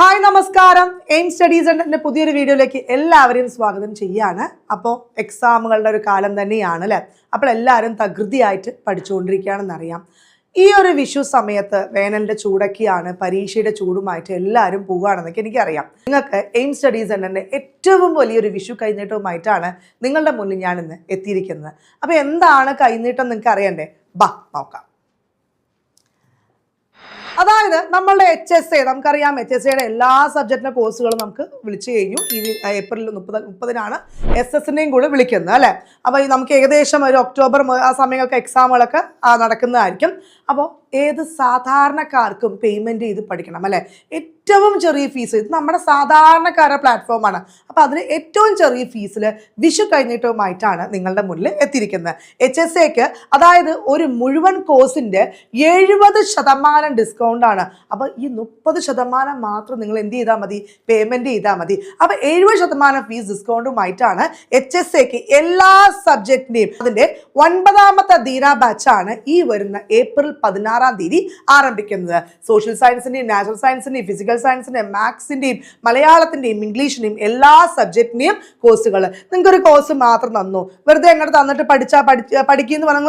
Hi നമസ്കാരം. Aim studies എന്റെ പുതിയൊരു വീഡിയോയിലേക്ക് എല്ലാവരെയും സ്വാഗതം ചെയ്യാണ്. അപ്പോൾ എക്സാമുകളുടെ ഒരു കാലം തന്നെയാണ് അല്ലേ? അപ്പോൾ എല്ലാവരും തകൃതിയായിട്ട് പഠിച്ചുകൊണ്ടിരിക്കുകയാണെന്നറിയാം. ഈ ഒരു വിഷു സമയത്ത് വേനലിന്റെ ചൂടൊക്കെയാണ് പരീക്ഷയുടെ ചൂടുമായിട്ട് എല്ലാവരും പോവുകയാണെന്നൊക്കെ എനിക്കറിയാം. നിങ്ങൾക്ക് എയിം സ്റ്റഡീസ് എന്റെ ഏറ്റവും വലിയൊരു വിഷു കൈനീട്ടവുമായിട്ടാണ് നിങ്ങളുടെ മുന്നിൽ ഞാൻ ഇന്ന് എത്തിയിരിക്കുന്നത്. അപ്പോൾ എന്താണ് കൈനീട്ടം നിങ്ങൾക്ക് അറിയണ്ടേ ബാ നോക്കാം. അതായത് നമ്മളുടെ എച്ച് എസ് എ നമുക്കറിയാം എച്ച് എസ് എയുടെ എല്ലാ സബ്ജക്റ്റിന്റെ കോഴ്സുകളും നമുക്ക് വിളിച്ചു കഴിഞ്ഞു. ഈ ഏപ്രിൽ മുപ്പത് മുപ്പതിനാണ് എസ് എസിന്റെയും കൂടെ വിളിക്കുന്നത് അല്ലേ? അപ്പോൾ നമുക്ക് ഏകദേശം ഒരു ഒക്ടോബർ ആ സമയമൊക്കെ എക്സാമുകളൊക്കെ നടക്കുന്നതായിരിക്കും. അപ്പോൾ ഏത് സാധാരണക്കാർക്കും പേയ്മെന്റ് ചെയ്ത് പഠിക്കണം അല്ലേ? ഏറ്റവും ചെറിയ ഫീസ് ഇത് നമ്മുടെ സാധാരണക്കാരുടെ പ്ലാറ്റ്ഫോമാണ് അപ്പോൾ അതിന് ഏറ്റവും ചെറിയ ഫീസിൽ വിഷു കഴിഞ്ഞിട്ടുമായിട്ടാണ് നിങ്ങളുടെ മുന്നിൽ എത്തിയിരിക്കുന്നത്. എച്ച് എസ് എക്ക് അതായത് ഒരു മുഴുവൻ കോഴ്സിന്റെ എഴുപത് ശതമാനം ഡിസ്കൗണ്ട് ആണ്. അപ്പോൾ ഈ മുപ്പത് ശതമാനം മാത്രം നിങ്ങൾ എന്ത് ചെയ്താൽ മതി? പേയ്മെന്റ് ചെയ്താൽ മതി. അപ്പോൾ എഴുപത് ശതമാനം ഫീസ് ഡിസ്കൗണ്ടുമായിട്ടാണ് എച്ച് എസ് എക്ക് എല്ലാ സബ്ജക്റ്റിന്റെയും അതിന്റെ ഒൻപതാമത്തെ ദീന ബാച്ചാണ് ഈ വരുന്ന ഏപ്രിൽ പതിനാറാം തീയതി ആരംഭിക്കുന്നത്. സോഷ്യൽ സയൻസിന്റെയും നാച്ചുറൽ സയൻസിന്റെയും ഫിസിക്കൽ സയൻസിന്റെയും മാത്സിന്റെയും മലയാളത്തിന്റെയും ഇംഗ്ലീഷിന്റെയും എല്ലാ സബ്ജക്റ്റിന്റെയും കോഴ്സുകൾ നിങ്ങൾക്ക് ഒരു കോഴ്സ് മാത്രം തന്നു. വെറുതെ എങ്ങനെ തന്നിട്ട് പഠിച്ചാൽ പഠിക്കുക പഠിക്കുമെന്ന് പറഞ്ഞാൽ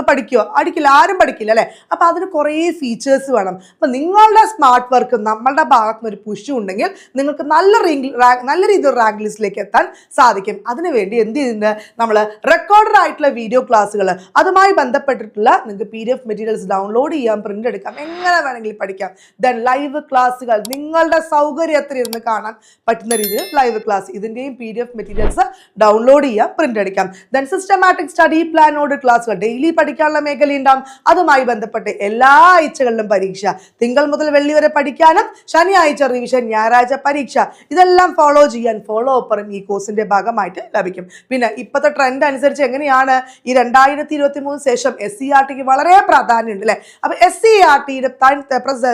ആരും പഠിക്കില്ല അല്ലേ? അപ്പോൾ അതിന് കുറേ ഫീച്ചേഴ്സ് വേണം. അപ്പം നിങ്ങളുടെ സ്മാർട്ട് വർക്ക് നമ്മളുടെ ഭാഗത്തുനിന്ന് ഒരു പുഷ് ഉണ്ടെങ്കിൽ നിങ്ങൾക്ക് നല്ല റീങ്ക് നല്ല രീതിയിൽ റാങ്ക് ലിസ്റ്റിലേക്ക് എത്താൻ സാധിക്കും. അതിനുവേണ്ടി എന്ത് ചെയ്യുന്നുണ്ട്? നമ്മൾ റെക്കോർഡഡ് ആയിട്ടുള്ള വീഡിയോ ക്ലാസ്സുകൾ അതുമായി ബന്ധപ്പെട്ടിട്ടുള്ള നിങ്ങൾക്ക് P D F materials download ചെയ്യാം പ്രിന്റ് എടുക്കാം എങ്ങനെ വേണമെങ്കിലും പഠിക്കാം. ദെൻ ലൈവ് ക്ലാസ്സുകൾ നിങ്ങളുടെ സൗകര്യത്തിൽ ഇരുന്ന് കാണാൻ പറ്റുന്ന രീതിയിൽ live class ഇതിന്റെയും P D F materials download ചെയ്യാം പ്രിന്റ് എടുക്കാം. ദെൻ സിസ്റ്റമാറ്റിക് സ്റ്റഡി പ്ലാനോട് ക്ലാസ്സുകൾ ഡെയിലി പഠിക്കാനുള്ള മേഖലയുണ്ടാവും. അതുമായി ബന്ധപ്പെട്ട് എല്ലാ ആഴ്ചകളിലും പരീക്ഷ. തിങ്കൾ മുതൽ വെള്ളി വരെ പഠിക്കാനും ശനിയാഴ്ച റിവിഷൻ ഞായറാഴ്ച പരീക്ഷ ഇതെല്ലാം ഫോളോ ചെയ്യാൻ ഫോളോ അപ്പറും ഈ കോഴ്സിന്റെ ഭാഗമായിട്ട് ലഭിക്കും. പിന്നെ ഇപ്പോഴത്തെ ട്രെൻഡ് അനുസരിച്ച് എങ്ങനെയാണ് ഈ രണ്ടായിരത്തി ഇരുപത്തി മൂന്ന് ശേഷം എസ് സി ആർ ടിക്ക് വളരെ പ്രാധാന്യമുണ്ട് അല്ലേ? അപ്പൊ എസ് സി ആർ ടിയുടെ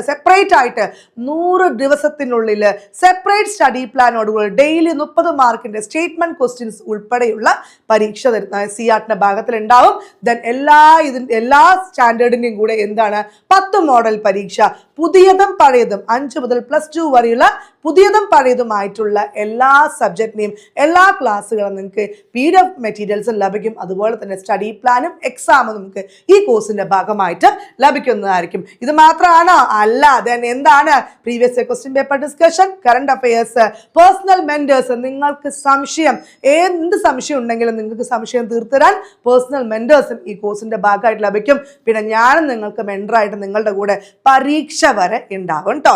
സെപ്പറേറ്റ് ആയിട്ട് നൂറ് ദിവസത്തിനുള്ളിൽ സെപ്പറേറ്റ് സ്റ്റഡി പ്ലാനോടുകൂടി ഡെയിലി മുപ്പത് മാർക്കിന്റെ സ്റ്റേറ്റ്മെന്റ് ക്വസ്റ്റ്യൻസ് ഉൾപ്പെടെയുള്ള പരീക്ഷ തരുന്ന സി ആർ ഭാഗത്തിൽ ഉണ്ടാവും ദെൻ എല്ലാ ഇതിന്റെ എല്ലാ സ്റ്റാൻഡേർഡിന്റെയും കൂടെ എന്താണ്? പത്ത് മോഡൽ പരീക്ഷ. പുതിയതും പഴയതും അഞ്ച് മുതൽ പ്ലസ് ടു വരെയുള്ള പുതിയതും പഴയതുമായിട്ടുള്ള എല്ലാ സബ്ജക്റ്റിനെയും എല്ലാ ക്ലാസ്സുകളും നിങ്ങൾക്ക് പി ഡി എഫ് മെറ്റീരിയൽസും ലഭിക്കും. അതുപോലെ തന്നെ സ്റ്റഡി പ്ലാനും എക്സാമും നമുക്ക് ഈ കോഴ്സിന്റെ ഭാഗമായിട്ട് ലഭിക്കുന്നതായിരിക്കും. ഇത് മാത്രമാണോ അല്ല ദെൻ എന്താണ്? Previous question paper discussion current affairs personal mentors നിങ്ങൾക്ക് സംശയം എന്ത് സംശയം ഉണ്ടെങ്കിലും നിങ്ങൾക്ക് സംശയം തീർത്തരാൻ പേഴ്സണൽ മെന്റേഴ്സും ഈ കോഴ്സിന്റെ ഭാഗമായിട്ട് ലഭിക്കും. പിന്നെ ഞാനും നിങ്ങൾക്ക് മെന്ററായിട്ട് നിങ്ങളുടെ കൂടെ പരീക്ഷ വരെ ഉണ്ടാവും കേട്ടോ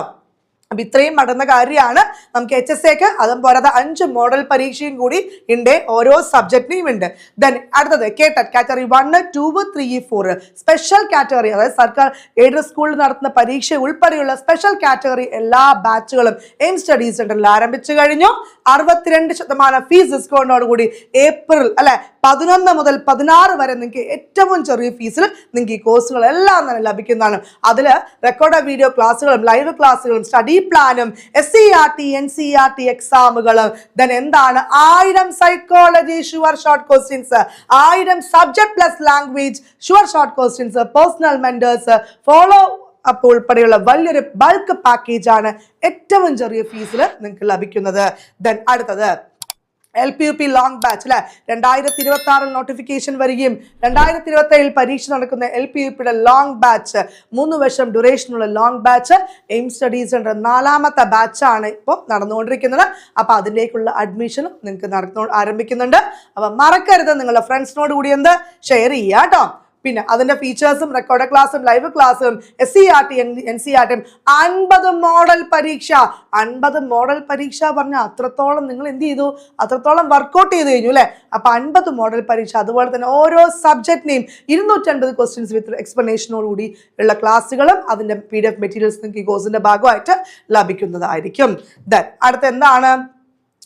അപ്പൊ ഇത്രയും നടന്ന കാര്യമാണ്. നമുക്ക് എച്ച് എസ് എക്ക് അതും പോരാതെ അഞ്ച് മോഡൽ പരീക്ഷയും കൂടി ഉണ്ട്. ഓരോ സബ്ജക്റ്റിനും ഉണ്ട്. ദെൻ അടുത്തത് കേട്ടറ്റ് category one two three four special category അതായത് സർക്കാർ എയ്ഡഡ് സ്കൂളിൽ നടത്തുന്ന പരീക്ഷ ഉൾപ്പെടെയുള്ള സ്പെഷ്യൽ കാറ്റഗറി എല്ലാ ബാച്ചുകളും എയിം സ്റ്റഡീസ് സെന്ററിൽ ആരംഭിച്ചു കഴിഞ്ഞു. അറുപത്തിരണ്ട് ശതമാനം ഫീസ് ഡിസ്കൗണ്ടോട് കൂടി ഏപ്രിൽ അല്ലെ പതിനൊന്ന് മുതൽ പതിനാറ് വരെ നിങ്ങൾക്ക് ഏറ്റവും ചെറിയ ഫീസിൽ നിങ്ങൾക്ക് ഈ കോഴ്സുകളെല്ലാം തന്നെ ലഭിക്കുന്നതാണ്. അതിൽ റെക്കോർഡ് വീഡിയോ ക്ലാസ്സുകളും ലൈവ് ക്ലാസ്സുകളും സ്റ്റഡി പ്ലാനും S C R T N C R T എക്സാമുകളും then എന്താണ്? ആയിരം സൈക്കോളജി ഷുവർ ഷോർട്ട് ക്വസ്റ്റ്യൻസ് ആയിരം subject plus language sure short questions personal mentors follow up ഉൾപ്പെടെയുള്ള വലിയൊരു ബൾക്ക് പാക്കേജാണ് ഏറ്റവും ചെറിയ ഫീസിൽ നിങ്ങൾക്ക് ലഭിക്കുന്നത്. ദെൻ അടുത്തത് L P U P long batch അല്ലെ രണ്ടായിരത്തി ഇരുപത്തി ആറിൽ നോട്ടിഫിക്കേഷൻ വരികയും രണ്ടായിരത്തി ഇരുപത്തി ഏഴിൽ പരീക്ഷ നടക്കുന്ന എൽ പി യു പിയുടെ ലോങ് ബാച്ച് മൂന്ന് വർഷം ഡ്യൂറേഷനുള്ള long batch aim studies centre നാലാമത്തെ ബാച്ചാണ് ഇപ്പോൾ നടന്നുകൊണ്ടിരിക്കുന്നത്. അപ്പോൾ അതിലേക്കുള്ള അഡ്മിഷനും നിങ്ങൾക്ക് നടന്നു ആരംഭിക്കുന്നുണ്ട്. അപ്പം മറക്കരുത് നിങ്ങളുടെ ഫ്രണ്ട്സിനോട് കൂടി എന്ത്? ഷെയർ ചെയ്യുക കേട്ടോ പിന്നെ അതിന്റെ ഫീച്ചേഴ്സും റെക്കോർഡ് ക്ലാസ്സും ലൈവ് ക്ലാസ്സും S C R T N C R ടിയും അൻപത് മോഡൽ പരീക്ഷ. അൻപത് മോഡൽ പരീക്ഷ പറഞ്ഞാൽ അത്രത്തോളം നിങ്ങൾ എന്ത് ചെയ്തു? അത്രത്തോളം വർക്കൗട്ട് ചെയ്ത് കഴിഞ്ഞു അല്ലേ? അപ്പൊ അൻപത് മോഡൽ പരീക്ഷ. അതുപോലെ തന്നെ ഓരോ സബ്ജക്റ്റിനെയും ഇരുന്നൂറ്റൻപത് ക്വസ്റ്റ്യൻസ് വിത്ത് എക്സ്പ്ലനേഷനോടുകൂടി ഉള്ള ക്ലാസ്സുകളും അതിന്റെ പി ഡി എഫ് മെറ്റീരിയൽസ് നിങ്ങൾക്ക് ഈ കോഴ്സിന്റെ ഭാഗമായിട്ട് ലഭിക്കുന്നതായിരിക്കും. ദെൻ അടുത്ത എന്താണ്?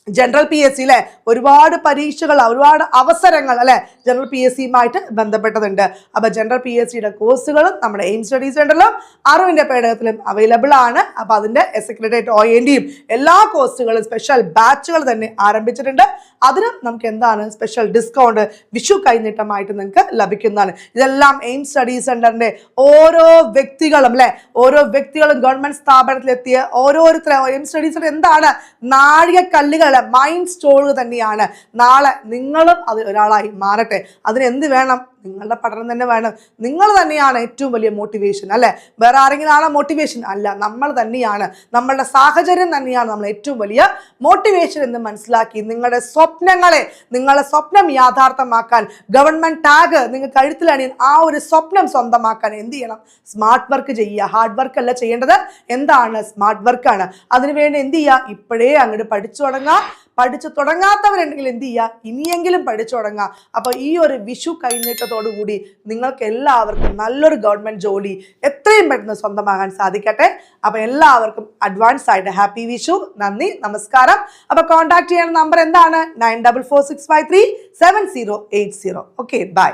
ജനറൽ പി എസ് സി അല്ലെ ഒരുപാട് പരീക്ഷകൾ ഒരുപാട് അവസരങ്ങൾ അല്ലെ? ജനറൽ പി എസ് സിയുമായിട്ട് ബന്ധപ്പെട്ടതുണ്ട്. അപ്പൊ ജനറൽ പി എസ് സിയുടെ കോഴ്സുകളും നമ്മുടെ എയിം സ്റ്റഡി സെന്ററിലും അറിവിന്റെ പേടകത്തിലും അവൈലബിൾ ആണ്. അപ്പൊ അതിന്റെ സെക്രട്ടേറിയറ്റ് ഒ എന്റെയും എല്ലാ കോഴ്സുകളും സ്പെഷ്യൽ ബാച്ചുകൾ തന്നെ ആരംഭിച്ചിട്ടുണ്ട്. അതിനും നമുക്ക് എന്താണ് സ്പെഷ്യൽ ഡിസ്കൗണ്ട് വിഷു കൈനീട്ടമായിട്ട് നിങ്ങൾക്ക് ലഭിക്കുന്നതാണ്. ഇതെല്ലാം എയിം സ്റ്റഡി സെന്ററിന്റെ ഓരോ വ്യക്തികളും അല്ലെ? ഓരോ വ്യക്തികളും ഗവൺമെന്റ് സ്ഥാപനത്തിലെത്തിയ ഓരോരുത്തരും എയിം സ്റ്റഡി സെന്റർ എന്താണ് നാഴികക്കല്ലുകൾ മൈൻഡ് സ്റ്റോൾ തന്നെയാണ്. നാളെ നിങ്ങളും അത് ഒരാളായി മാറട്ടെ. അതിനെന്ത് വേണം? നിങ്ങളുടെ പഠനം തന്നെ വേണം. നിങ്ങൾ തന്നെയാണ് ഏറ്റവും വലിയ മോട്ടിവേഷൻ അല്ലേ? വേറെ ആരെങ്കിലും ആണോ മോട്ടിവേഷൻ അല്ല നമ്മൾ തന്നെയാണ്. നമ്മളുടെ സാഹചര്യം തന്നെയാണ് നമ്മൾ ഏറ്റവും വലിയ മോട്ടിവേഷൻ എന്ന് മനസ്സിലാക്കി നിങ്ങളുടെ സ്വപ്നങ്ങളെ നിങ്ങളുടെ സ്വപ്നം യാഥാർത്ഥ്യമാക്കാൻ ഗവൺമെന്റ് ടാഗ് നിങ്ങൾ കഴുത്തിലണിയാൻ ആ ഒരു സ്വപ്നം സ്വന്തമാക്കാൻ എന്ത് ചെയ്യണം? സ്മാർട്ട് വർക്ക് ചെയ്യുക. ഹാർഡ് വർക്ക് അല്ല ചെയ്യേണ്ടത്. എന്താണ്? സ്മാർട്ട് വർക്കാണ് അതിനുവേണ്ടി എന്ത് ചെയ്യുക? ഇപ്പോഴേ അങ്ങോട്ട് പഠിച്ചു തുടങ്ങുക. പഠിച്ചു തുടങ്ങാത്തവരുണ്ടെങ്കിൽ എന്ത് ചെയ്യുക ഇനിയെങ്കിലും പഠിച്ചു തുടങ്ങുക അപ്പോൾ ഈ ഒരു വിഷു കൈനീട്ടത്തോടു കൂടി നിങ്ങൾക്ക് എല്ലാവർക്കും നല്ലൊരു ഗവൺമെന്റ് ജോലി എത്രയും പെട്ടെന്ന് സ്വന്തമാകാൻ സാധിക്കട്ടെ. അപ്പോൾ എല്ലാവർക്കും അഡ്വാൻസ് ആയിട്ട് ഹാപ്പി വിഷു. നന്ദി നമസ്കാരം. അപ്പോൾ കോൺടാക്ട് ചെയ്യുന്ന നമ്പർ എന്താണ്? Nine double four six five three seven zero eight zero okay bye